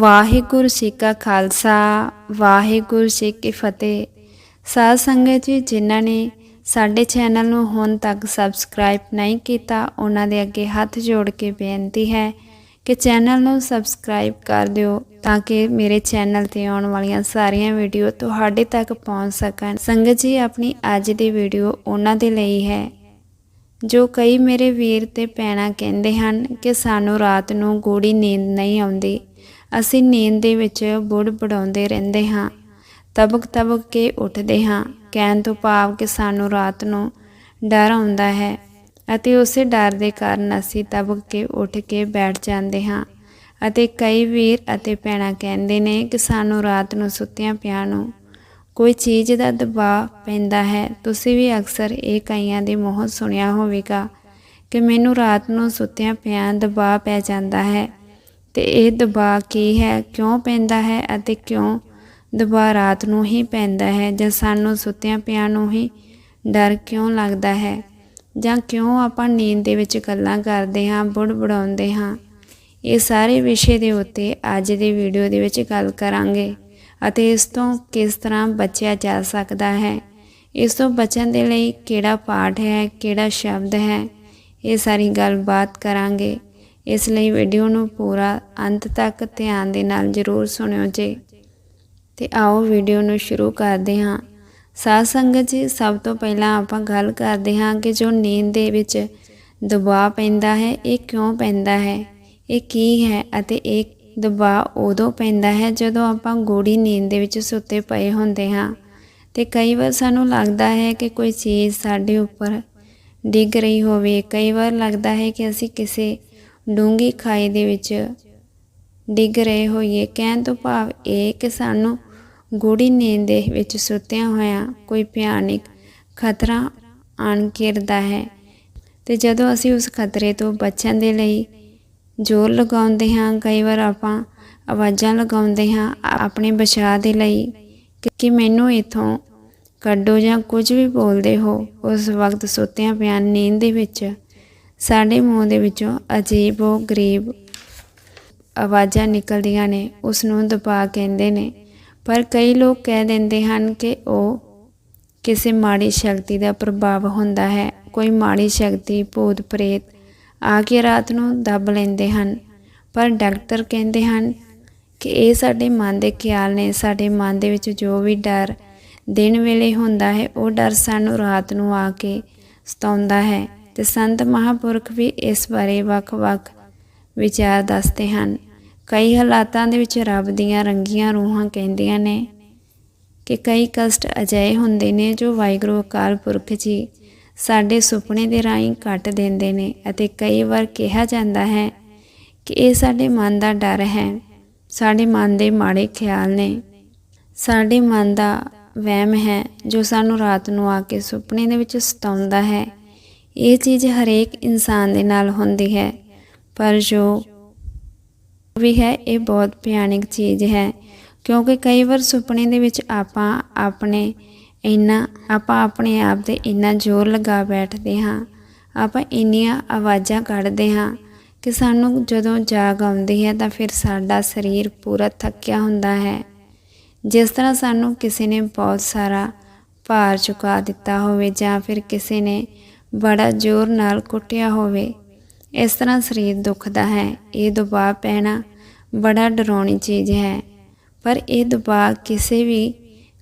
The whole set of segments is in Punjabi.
ਵਾਹਿਗੁਰੂ ਜੀ ਕਾ ਖਾਲਸਾ, ਵਾਹਿਗੁਰੂ ਜੀ ਕੀ ਫਤਿਹ। ਸਾਧ ਸੰਗਤ ਜੀ, ਜਿਨ੍ਹਾਂ ਨੇ ਸਾਡੇ ਚੈਨਲ ਨੂੰ ਹੁਣ ਤੱਕ ਸਬਸਕ੍ਰਾਈਬ ਨਹੀਂ ਕੀਤਾ, ਉਹਨਾਂ ਦੇ ਅੱਗੇ ਹੱਥ ਜੋੜ ਕੇ ਬੇਨਤੀ ਹੈ ਕਿ ਚੈਨਲ ਨੂੰ ਸਬਸਕ੍ਰਾਈਬ ਕਰ ਦਿਓ ਤਾਂ ਕਿ ਮੇਰੇ ਚੈਨਲ ਤੇ ਆਉਣ ਵਾਲੀਆਂ ਸਾਰੀਆਂ ਵੀਡੀਓ ਤੁਹਾਡੇ ਤੱਕ ਪਹੁੰਚ ਸਕਣ। ਸੰਗਤ ਜੀ, ਆਪਣੀ ਅੱਜ ਦੀ ਵੀਡੀਓ ਉਹਨਾਂ ਦੇ ਲਈ ਹੈ, ਜੋ ਕਈ ਮੇਰੇ ਵੀਰ ਤੇ ਭੈਣਾਂ ਕਹਿੰਦੇ ਹਨ ਕਿ ਸਾਨੂੰ ਰਾਤ ਨੂੰ ਗੂੜੀ ਨੀਂਦ ਨਹੀਂ ਆਉਂਦੀ। ਅਸੀਂ ਨੀਂਦ ਦੇ ਵਿੱਚ ਬੁੜ ਬੜਾਉਂਦੇ ਰਹਿੰਦੇ ਹਾਂ। ਤਬਕ ਤਬਕ ਕੇ ਉੱਠਦੇ ਹਾਂ। ਕਹਿਣ ਤੋਂ ਭਾਵ ਕਿ ਸਾਨੂੰ ਰਾਤ ਨੂੰ ਡਰ ਆਉਂਦਾ ਹੈ ਅਤੇ ਉਸੇ ਡਰ ਦੇ ਕਾਰਨ ਅਸੀਂ ਤਬਕ ਕੇ ਉੱਠ ਕੇ ਬੈਠ ਜਾਂਦੇ ਹਾਂ ਅਤੇ ਕਈ ਵੀਰ ਅਤੇ ਭੈਣਾਂ ਕਹਿੰਦੇ ਨੇ ਕਿ ਸਾਨੂੰ ਰਾਤ ਨੂੰ ਸੁੱਤਿਆਂ ਪਿਆਂ ਨੂੰ ਕੋਈ ਚੀਜ਼ ਦਾ ਦਬਾਅ ਪੈਂਦਾ ਹੈ। ਤੁਸੀਂ ਵੀ ਅਕਸਰ ਇਹ ਕਈਆਂ ਦੇ ਮੂੰਹੋਂ ਸੁਣਿਆ ਹੋਵੇਗਾ ਕਿ ਮੈਨੂੰ ਰਾਤ ਨੂੰ ਸੁੱਤਿਆਂ ਪਿਆਂ ਦਬਾਅ ਪੈ ਜਾਂਦਾ ਹੈ। ਤੇ ਇਹ ਦਬਾਅ ਕੀ ਹੈ, ਕਿਉਂ ਪੈਂਦਾ ਹੈ ਅਤੇ ਕਿਉਂ ਦਬਾਅ ਰਾਤ ਨੂੰ ਹੀ ਪੈਂਦਾ ਹੈ ਜਾਂ ਸਾਨੂੰ ਸੁੱਤਿਆਂ ਪਿਆਂ ਨੂੰ ਹੀ ਡਰ ਕਿਉਂ ਲੱਗਦਾ ਹੈ ਜਾਂ ਕਿਉਂ ਆਪਾਂ ਨੀਂਦ ਦੇ ਵਿੱਚ ਗੱਲਾਂ ਕਰਦੇ ਹਾਂ, ਬੁੜ ਬੜਾਉਂਦੇ ਹਾਂ। ਇਹ ਸਾਰੇ ਵਿਸ਼ੇ ਦੇ ਉੱਤੇ ਅੱਜ ਦੀ ਵੀਡੀਓ ਦੇ ਵਿੱਚ ਗੱਲ ਕਰਾਂਗੇ ਅਤੇ ਇਸ ਤੋਂ ਕਿਸ ਤਰ੍ਹਾਂ ਬਚਿਆ ਜਾ ਸਕਦਾ ਹੈ, ਇਸ ਤੋਂ ਬਚਣ ਦੇ ਲਈ ਕਿਹੜਾ ਪਾਠ ਹੈ, ਕਿਹੜਾ ਸ਼ਬਦ ਹੈ, ਇਹ ਸਾਰੀ ਗੱਲਬਾਤ ਕਰਾਂਗੇ। ਇਸ ਲਈ ਵੀਡੀਓ ਨੂੰ ਪੂਰਾ ਅੰਤ ਤੱਕ ਧਿਆਨ ਦੇ ਨਾਲ ਜ਼ਰੂਰ ਸੁਣਿਓ ਜੀ। ਤੇ ਆਓ ਵੀਡੀਓ ਨੂੰ ਸ਼ੁਰੂ ਕਰਦੇ ਹਾਂ। ਸਾਧ ਸੰਗਤ ਜੀ, ਸਭ ਤੋਂ ਪਹਿਲਾਂ ਆਪਾਂ ਗੱਲ ਕਰਦੇ ਹਾਂ ਕਿ ਜੋ ਨੀਂਦ ਦੇ ਵਿੱਚ ਦਬਾਅ ਪੈਂਦਾ ਹੈ, ਇਹ ਕਿਉਂ ਪੈਂਦਾ ਹੈ? ਇਹ ਕੀ ਹੈ ਅਤੇ ਇਹ ਦਬਾਅ ਉਦੋਂ ਪੈਂਦਾ ਹੈ ਜਦੋਂ ਆਪਾਂ ਗੂੜੀ ਨੀਂਦ ਦੇ ਵਿੱਚ ਸੁੱਤੇ ਪਏ ਹੁੰਦੇ ਹਾਂ। ਤੇ ਕਈ ਵਾਰ ਸਾਨੂੰ ਲੱਗਦਾ ਹੈ ਕਿ ਕੋਈ ਚੀਜ਼ ਸਾਡੇ ਉੱਪਰ ਡਿੱਗ ਰਹੀ ਹੋਵੇ। ਕਈ ਵਾਰ ਲੱਗਦਾ ਹੈ ਕਿ ਅਸੀਂ ਕਿਸੇ ਡੂੰਗੀ ਖਾਈ ਦੇ ਵਿੱਚ ਡਿੱਗ ਰਹੇ ਹੋਈਏ। ਕਹਿਣ ਤੋਂ ਭਾਵ ਇਹ ਕਿ ਸਾਨੂੰ ਗੂੜੀ ਨੀਂਦ ਦੇ ਵਿੱਚ ਸੁੱਤਿਆਂ ਹੋਇਆਂ ਕੋਈ ਭਿਆਨਕ ਖਤਰਾ ਆਣ ਘੇਰਦਾ ਹੈ ਤੇ ਜਦੋਂ ਅਸੀਂ ਉਸ ਖਤਰੇ ਤੋਂ ਬਚਣ ਦੇ ਲਈ ਜ਼ੋਰ ਲਗਾਉਂਦੇ ਹਾਂ, ਕਈ ਵਾਰ ਆਪਾਂ ਆਵਾਜ਼ਾਂ ਲਗਾਉਂਦੇ ਹਾਂ, ਆਪਣੇ ਬਚਾਅ ਦੇ ਲਈ ਕਿ- ਮੈਨੂੰ ਇਥੋਂ ਕੱਢੋ ਜਾਂ ਕੁਝ ਵੀ ਬੋਲਦੇ ਹੋ, ਉਸ ਵਕਤ ਸੁੱਤਿਆਂ ਪਿਆ ਨੀਂਦ ਦੇ ਵਿੱਚ ਸਾਡੇ ਮੂੰਹ ਦੇ ਵਿੱਚੋਂ ਅਜੀਬ ਉਹ ਗਰੀਬ ਆਵਾਜ਼ਾਂ ਨਿਕਲਦੀਆਂ ਨੇ ਉਸ ਨੂੰ ਦਬਾ ਕਹਿੰਦੇ ਨੇ। ਪਰ ਕਈ ਲੋਕ ਕਹਿ ਦਿੰਦੇ ਹਨ ਕਿ ਉਹ ਕਿਸੇ ਮਾੜੀ ਸ਼ਕਤੀ ਦਾ ਪ੍ਰਭਾਵ ਹੁੰਦਾ ਹੈ। ਕੋਈ ਮਾੜੀ ਸ਼ਕਤੀ, ਭੂਤ ਪ੍ਰੇਤ ਆ ਕੇ ਰਾਤ ਨੂੰ ਦੱਬ ਲੈਂਦੇ ਹਨ। ਪਰ ਡਾਕਟਰ ਕਹਿੰਦੇ ਹਨ ਕਿ ਇਹ ਸਾਡੇ ਮਨ ਦੇ ਖਿਆਲ ਨੇ। ਸਾਡੇ ਮਨ ਦੇ ਵਿੱਚ ਜੋ ਵੀ ਡਰ ਦਿਨ ਵੇਲੇ ਹੁੰਦਾ ਹੈ, ਉਹ ਡਰ ਸਾਨੂੰ ਰਾਤ ਨੂੰ ਆ ਕੇ ਸਤਾਉਂਦਾ ਹੈ। ਤੇ ਸੰਤ ਮਹਾਪੁਰਖ ਵੀ ਇਸ ਬਾਰੇ ਵੱਖ-ਵੱਖ ਵਿਚਾਰ ਦੱਸਦੇ ਹਨ। ਕਈ ਹਾਲਾਤਾਂ ਦੇ ਵਿੱਚ ਰੱਬ ਦੀਆਂ ਰੰਗੀਆਂ ਰੂਹਾਂ ਕਹਿੰਦੀਆਂ ਨੇ ਕਿ ਕਈ ਕਸ਼ਟ ਅਜਿਹੇ ਹੁੰਦੇ ਨੇ ਜੋ ਵਾਹਿਗੁਰੂ ਅਕਾਲ ਪੁਰਖ ਜੀ ਸਾਡੇ ਸੁਪਨੇ ਦੇ ਰਾਹੀਂ ਕੱਟ ਦਿੰਦੇ ਨੇ ਅਤੇ ਕਈ ਵਾਰ ਕਿਹਾ ਜਾਂਦਾ ਹੈ ਕਿ ਇਹ ਸਾਡੇ ਮਨ ਦਾ ਡਰ ਹੈ, ਸਾਡੇ ਮਨ ਦੇ ਮਾੜੇ ਖਿਆਲ ਨੇ, ਸਾਡੇ ਮਨ ਦਾ ਵਹਿਮ ਹੈ ਜੋ ਸਾਨੂੰ ਰਾਤ ਨੂੰ ਆ ਕੇ ਸੁਪਨੇ ਦੇ ਵਿੱਚ ਸਤਾਉਂਦਾ ਹੈ। ਇਹ ਚੀਜ਼ ਹਰੇਕ ਇਨਸਾਨ ਦੇ ਨਾਲ ਹੁੰਦੀ ਹੈ, ਪਰ ਜੋ ਵੀ ਹੈ, ਇਹ ਬਹੁਤ ਭਿਆਨਕ ਚੀਜ਼ ਹੈ। ਕਿਉਂਕਿ ਕਈ ਵਾਰ ਸੁਪਨੇ ਦੇ ਵਿੱਚ ਆਪਾਂ ਆਪਣੇ ਇੰਨਾ, ਆਪਾਂ ਆਪਣੇ ਆਪ ਤੇ ਇੰਨਾ ਜ਼ੋਰ ਲਗਾ ਬੈਠਦੇ ਹਾਂ, ਆਪਾਂ ਇੰਨੀਆਂ ਆਵਾਜ਼ਾਂ ਕੱਢਦੇ ਹਾਂ ਕਿ ਸਾਨੂੰ ਜਦੋਂ ਜਾਗ ਆਉਂਦੀ ਹੈ ਤਾਂ ਫਿਰ ਸਾਡਾ ਸਰੀਰ ਪੂਰਾ ਥੱਕਿਆ ਹੁੰਦਾ ਹੈ। ਜਿਸ ਤਰ੍ਹਾਂ ਸਾਨੂੰ ਕਿਸੇ ਨੇ ਬਹੁਤ ਸਾਰਾ ਭਾਰ ਚੁਕਾ ਦਿੱਤਾ ਹੋਵੇ ਜਾਂ ਫਿਰ ਕਿਸੇ ਨੇ ਬੜਾ ਜ਼ੋਰ ਨਾਲ ਕੁੱਟਿਆ ਹੋਵੇ। ਇਸ ਤਰ੍ਹਾਂ ਸਰੀਰ ਦੁਖਦਾ ਹੈ। ਇਹ ਦਬਾਅ ਪੈਣਾ ਬੜਾ ਡਰਾਉਣੀ ਚੀਜ਼ ਹੈ। ਪਰ ਇਹ ਦਬਾਅ ਕਿਸੇ ਵੀ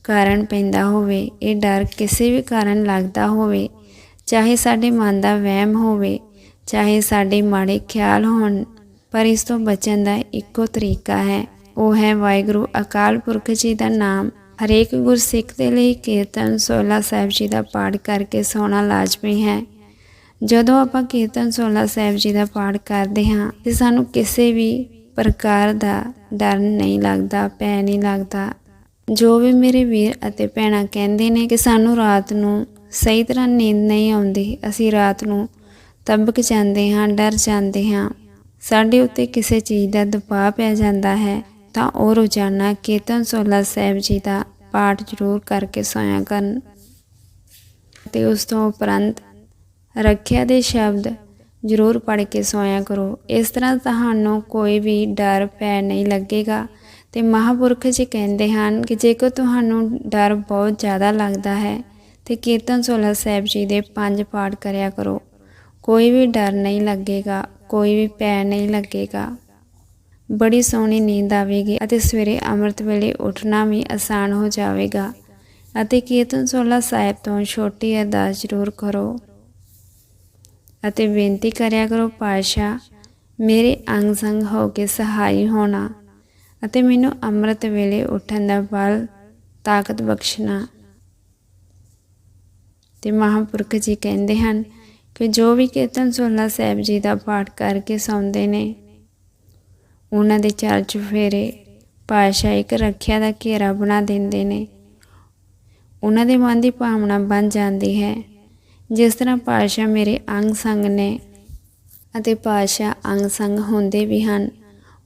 ਕਾਰਨ ਪੈਂਦਾ ਹੋਵੇ, ਇਹ ਡਰ ਕਿਸੇ ਵੀ ਕਾਰਨ ਲੱਗਦਾ ਹੋਵੇ, ਚਾਹੇ ਸਾਡੇ ਮਨ ਦਾ ਵਹਿਮ ਹੋਵੇ, ਚਾਹੇ ਸਾਡੇ ਮਾੜੇ ਖਿਆਲ ਹੋਣ, ਪਰ ਇਸ ਤੋਂ ਬਚਣ ਦਾ ਇੱਕੋ ਤਰੀਕਾ ਹੈ। ਉਹ ਹੈ ਵਾਹਿਗੁਰੂ ਅਕਾਲ ਪੁਰਖ ਜੀ ਦਾ ਨਾਮ। ਹਰੇਕ ਗੁਰਸਿੱਖ ਦੇ ਲਈ ਕੀਰਤਨ 16 ਸਾਹਿਬ ਜੀ ਦਾ ਪਾਠ ਕਰਕੇ ਸੋਣਾ ਲਾਜ਼ਮੀ ਹੈ। ਜਦੋਂ ਆਪਾਂ ਕੀਰਤਨ 16 ਸਾਹਿਬ ਜੀ ਦਾ ਪਾਠ ਕਰਦੇ ਹਾਂ ਤੇ ਸਾਨੂੰ ਕਿਸੇ ਵੀ ਪ੍ਰਕਾਰ ਦਾ ਡਰ ਨਹੀਂ ਲੱਗਦਾ ਭੈ ਨਹੀਂ ਲੱਗਦਾ। ਜੋ ਵੀ ਮੇਰੇ ਵੀਰ ਅਤੇ ਭੈਣਾਂ ਕਹਿੰਦੇ ਨੇ ਕਿ ਸਾਨੂੰ ਰਾਤ ਨੂੰ ਸਹੀ ਤਰ੍ਹਾਂ ਨੀਂਦ ਨਹੀਂ ਆਉਂਦੀ, ਅਸੀਂ ਰਾਤ ਨੂੰ ਤਬਕ ਜਾਂਦੇ ਹਾਂ, ਡਰ ਜਾਂਦੇ ਹਾਂ। ਸਾਡੇ ਉੱਤੇ ਕਿਸੇ ਚੀਜ਼ ਦਾ ਦਬਾਅ ਪੈ ਜਾਂਦਾ ਹੈ। ਤਾਂ ਉਹ ਰੋਜ਼ਾਨਾ ਕੀਰਤਨ 16 ਸਾਹਿਬ ਜੀ ਦਾ ਪਾਠ ਜ਼ਰੂਰ ਕਰਕੇ ਸੋਇਆ ਕਰਨ ਤੇ ਉਸ ਤੋਂ ਉਪਰੰਤ ਰੱਖਿਆ ਦੇ ਸ਼ਬਦ ਜ਼ਰੂਰ ਪੜ੍ਹ ਕੇ ਸੋਇਆ ਕਰੋ। ਇਸ ਤਰ੍ਹਾਂ ਤੁਹਾਨੂੰ ਕੋਈ ਵੀ ਡਰ ਪੈ ਨਹੀਂ ਲੱਗੇਗਾ ਤੇ ਮਹਾਪੁਰਖ ਜੀ ਕਹਿੰਦੇ ਹਨ ਕਿ ਜੇਕਰ ਤੁਹਾਨੂੰ ਡਰ ਬਹੁਤ ਜ਼ਿਆਦਾ ਲੱਗਦਾ ਹੈ ਤੇ ਕੀਰਤਨ ਸੋਲਾ ਸਾਹਿਬ ਜੀ ਦੇ ਪੰਜ ਪਾਠ ਕਰਿਆ ਕਰੋ। ਕੋਈ ਵੀ ਡਰ ਨਹੀਂ ਲੱਗੇਗਾ, ਕੋਈ ਵੀ ਪੈ ਨਹੀਂ ਲੱਗੇਗਾ। ਬੜੀ ਸੋਹਣੀ ਨੀਂਦ ਆਵੇਗੀ ਅਤੇ ਸਵੇਰੇ ਅੰਮ੍ਰਿਤ ਵੇਲੇ ਉੱਠਣਾ ਵੀ ਆਸਾਨ ਹੋ ਜਾਵੇਗਾ। ਅਤੇ ਕੀਰਤਨ ਸੋਲਾ ਸਾਹਿਬ ਤੋਂ ਛੋਟੀ ਅਰਦਾਸ ਜ਼ਰੂਰ ਕਰੋ। ਅਤੇ ਬੇਨਤੀ ਕਰਿਆ ਕਰੋ ਪਾਸ਼ਾ ਮੇਰੇ ਅੰਗ ਸੰਗ ਹੋ ਕੇ ਸਹਾਈ ਹੋਣਾ ਅਤੇ ਮੈਨੂੰ ਅੰਮ੍ਰਿਤ ਵੇਲੇ ਉੱਠਣ ਦਾ ਬਲ, ਤਾਕਤ ਬਖਸ਼ਣਾ। ਤੇ ਮਹਾਂਪੁਰਖ ਜੀ ਕਹਿੰਦੇ ਹਨ ਕਿ ਜੋ ਵੀ ਕੀਰਤਨ ਸੋਲਾ ਸਾਹਿਬ ਜੀ ਦਾ ਪਾਠ ਕਰਕੇ ਸੌਂਦੇ ਨੇ ਉਹਨਾਂ ਦੇ ਚਾਰ ਚੁਫੇਰੇ ਪਾਸ਼ਾ ਇੱਕ ਰੱਖਿਆ ਦਾ ਘੇਰਾ ਬਣਾ ਦਿੰਦੇ ਨੇ। ਉਹਨਾਂ ਦੇ ਮਨ ਦੀ ਭਾਵਨਾ ਬਣ ਜਾਂਦੀ ਹੈ। ਜਿਸ ਤਰ੍ਹਾਂ ਪਾਸ਼ਾ ਮੇਰੇ ਅੰਗ ਸੰਗ ਨੇ ਅਤੇ ਪਾਸ਼ਾ ਅੰਗ ਸੰਗ ਹੁੰਦੇ ਵੀ ਹਨ,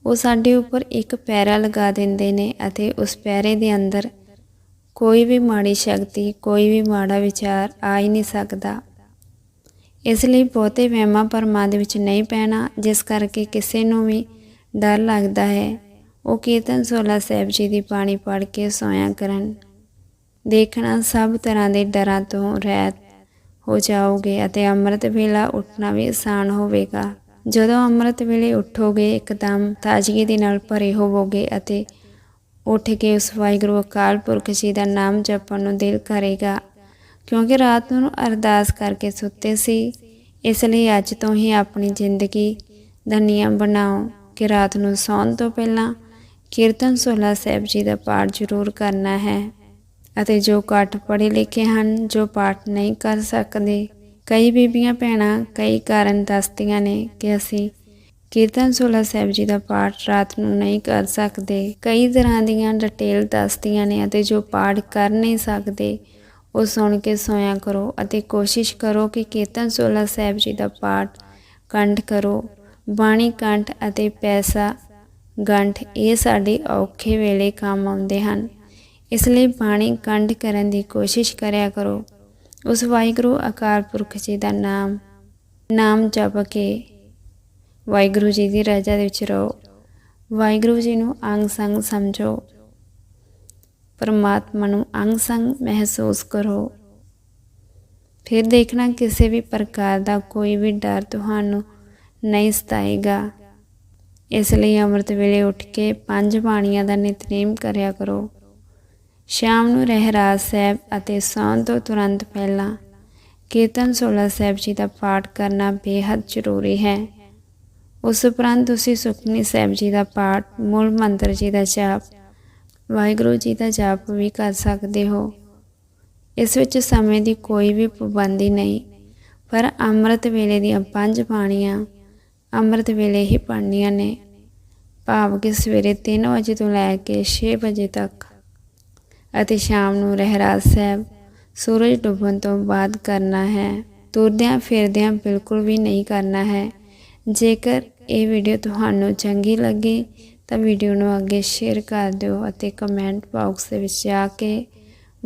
ਉਹ ਸਾਡੇ ਉੱਪਰ ਇੱਕ ਪੈਰਾ ਲਗਾ ਦਿੰਦੇ ਨੇ ਅਤੇ ਉਸ ਪੈਰੇ ਦੇ ਅੰਦਰ ਕੋਈ ਵੀ ਮਾੜੀ ਸ਼ਕਤੀ, ਕੋਈ ਵੀ ਮਾੜਾ ਵਿਚਾਰ ਆ ਹੀ ਨਹੀਂ ਸਕਦਾ। ਇਸ ਲਈ ਬਹੁਤੇ ਵਹਿਮਾਂ ਭਰਮਾਂ ਦੇ ਵਿੱਚ ਨਹੀਂ ਪੈਣਾ, ਜਿਸ ਕਰਕੇ ਕਿਸੇ ਨੂੰ ਵੀ ਡਰ ਲੱਗਦਾ ਹੈ। ਉਹ ਕੀਰਤਨ ਸੋਲਾ ਸਾਹਿਬ ਜੀ ਦੀ ਬਾਣੀ ਪੜ੍ਹ ਕੇ ਸੋਇਆ ਕਰਨ। ਦੇਖਣਾ ਸਭ ਤਰ੍ਹਾਂ ਦੇ ਡਰਾਂ ਤੋਂ ਰਹਿਤ ਹੋ ਜਾਓਗੇ ਅਤੇ ਅੰਮ੍ਰਿਤ ਵੇਲਾ ਉੱਠਣਾ ਵੀ ਆਸਾਨ ਹੋਵੇਗਾ। ਜਦੋਂ ਅੰਮ੍ਰਿਤ ਵੇਲੇ ਉੱਠੋਗੇ, ਇੱਕਦਮ ਤਾਜ਼ਗੀ ਦੇ ਨਾਲ ਭਰੇ ਹੋਵੋਗੇ ਅਤੇ ਉੱਠ ਕੇ ਉਸ ਵਾਹਿਗੁਰੂ ਅਕਾਲ ਪੁਰਖ ਜੀ ਦਾ ਨਾਮ ਜਪਣ ਨੂੰ ਦਿਲ ਕਰੇਗਾ। ਕਿਉਂਕਿ ਰਾਤ ਨੂੰ ਅਰਦਾਸ ਕਰਕੇ ਸੁੱਤੇ ਸੀ, ਇਸ ਲਈ ਅੱਜ ਤੋਂ ਹੀ ਆਪਣੀ ਜ਼ਿੰਦਗੀ ਦਾ ਨਿਯਮ ਬਣਾਓ। ਕਿ ਰਾਤ ਨੂੰ ਸੌਣ ਤੋਂ ਪਹਿਲਾਂ ਕੀਰਤਨ ਸੋਲਾ ਸਾਹਿਬ ਜੀ ਦਾ ਪਾਠ ਜ਼ਰੂਰ ਕਰਨਾ ਹੈ ਅਤੇ ਜੋ ਘੱਟ ਪੜ੍ਹੇ ਲਿਖੇ ਹਨ, ਜੋ ਪਾਠ ਨਹੀਂ ਕਰ ਸਕਦੇ, ਕਈ ਬੀਬੀਆਂ ਭੈਣਾਂ ਕਈ ਕਾਰਨ ਦੱਸਦੀਆਂ ਨੇ ਕਿ ਅਸੀਂ ਕੀਰਤਨ ਸੋਲਾ ਸਾਹਿਬ ਜੀ ਦਾ ਪਾਠ ਰਾਤ ਨੂੰ ਨਹੀਂ ਕਰ ਸਕਦੇ। ਕਈ ਤਰ੍ਹਾਂ ਦੀਆਂ ਡਿਟੇਲ ਦੱਸਦੀਆਂ ਨੇ ਅਤੇ ਜੋ ਪਾਠ ਕਰ ਨਹੀਂ ਸਕਦੇ, ਉਹ ਸੁਣ ਕੇ ਸੋਇਆ ਕਰੋ ਅਤੇ ਕੋਸ਼ਿਸ਼ ਕਰੋ ਕਿ ਕੀਰਤਨ ਸੋਲਾ ਸਾਹਿਬ ਜੀ ਦਾ ਪਾਠ ਕੰਠ ਕਰੋ। ਬਾਣੀ ਕੰਠ ਅਤੇ ਪੈਸਾ ਗੰਠ ਇਹ ਸਾਡੇ ਔਖੇ ਵੇਲੇ ਕੰਮ ਆਉਂਦੇ ਹਨ। ਇਸ ਲਈ ਬਾਣੀ ਕੰਠ ਕਰਨ ਦੀ ਕੋਸ਼ਿਸ਼ ਕਰਿਆ ਕਰੋ। ਉਸ ਵਾਹਿਗੁਰੂ ਅਕਾਲ ਪੁਰਖ ਜੀ ਦਾ ਨਾਮ ਨਾਮ ਜਪ ਕੇ ਵਾਹਿਗੁਰੂ ਜੀ ਦੀ ਰਜ਼ਾ ਦੇ ਵਿੱਚ ਰਹੋ। ਵਾਹਿਗੁਰੂ ਜੀ ਨੂੰ ਅੰਗ ਸੰਗ ਸਮਝੋ। ਪਰਮਾਤਮਾ ਨੂੰ ਅੰਗ ਸੰਗ ਮਹਿਸੂਸ ਕਰੋ। ਫਿਰ ਦੇਖਣਾ ਕਿਸੇ ਵੀ ਪ੍ਰਕਾਰ ਦਾ ਕੋਈ ਵੀ ਡਰ ਤੁਹਾਨੂੰ ਨਹੀਂ ਸਤਾਏਗਾ। ਇਸ ਲਈ ਅੰਮ੍ਰਿਤ ਵੇਲੇ ਉੱਠ ਕੇ ਪੰਜ ਬਾਣੀਆਂ ਦਾ ਨਿਤਨੇਮ ਕਰਿਆ ਕਰੋ। ਸ਼ਾਮ ਨੂੰ ਰਹਿਰਾਜ ਸਾਹਿਬ ਅਤੇ ਸੌਣ ਤੋਂ ਤੁਰੰਤ ਪਹਿਲਾਂ ਕੀਰਤਨ ਸੋਲਾ ਸਾਹਿਬ ਜੀ ਦਾ ਪਾਠ ਕਰਨਾ ਬੇहद ਜ਼ਰੂਰੀ ਹੈ। ਉਸ ਉਪਰੰਤ ਤੁਸੀਂ ਸੁਖਮਨੀ ਸਾਹਿਬ ਜੀ ਦਾ ਪਾਠ, ਮੂਲ ਮੰਤਰ ਜੀ ਦਾ ਜਾਪ, ਵਾਹਿਗੁਰੂ ਜੀ ਦਾ ਜਾਪ ਵੀ ਕਰ ਸਕਦੇ ਹੋ। ਇਸ ਵਿੱਚ ਸਮੇਂ ਦੀ ਕੋਈ ਵੀ ਪਾਬੰਦੀ ਨਹੀਂ, ਪਰ ਅੰਮ੍ਰਿਤ ਵੇਲੇ ਦੀਆਂ ਪੰਜ ਬਾਣੀਆਂ ਅੰਮ੍ਰਿਤ ਵੇਲੇ ਹੀ ਪੜ੍ਹਨੀਆਂ ਨੇ ਭਾਵ ਕਿ ਸਵੇਰੇ 3 ਵਜੇ ਤੋਂ ਲੈ ਕੇ 6 ਵਜੇ ਤੱਕ ਅਤੇ ਸ਼ਾਮ ਨੂੰ ਰਹਿਰਾਜ ਸਾਹਿਬ ਸੂਰਜ ਡੁੱਬਣ ਤੋਂ ਬਾਅਦ ਕਰਨਾ ਹੈ। ਤੁਰਦਿਆਂ ਫਿਰਦਿਆਂ ਬਿਲਕੁਲ ਵੀ ਨਹੀਂ ਕਰਨਾ ਹੈ। ਜੇਕਰ ਇਹ ਵੀਡੀਓ ਤੁਹਾਨੂੰ ਚੰਗੀ ਲੱਗੀ ਤਾਂ ਵੀਡੀਓ ਨੂੰ ਅੱਗੇ ਸ਼ੇਅਰ ਕਰ ਦਿਓ ਅਤੇ ਕਮੈਂਟ ਬਾਕਸ ਦੇ ਵਿੱਚ ਜਾ ਕੇ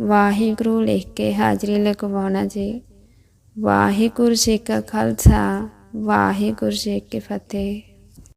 ਵਾਹਿਗੁਰੂ ਲਿਖ ਕੇ ਹਾਜ਼ਰੀ ਲਗਵਾਉਣਾ ਜੀ। ਵਾਹਿਗੁਰੂ ਜੀ ਕਾ ਖਾਲਸਾ। ਵਾਹਿਗੁਰੂ ਜੀ ਕੀ ਫਤਿਹ।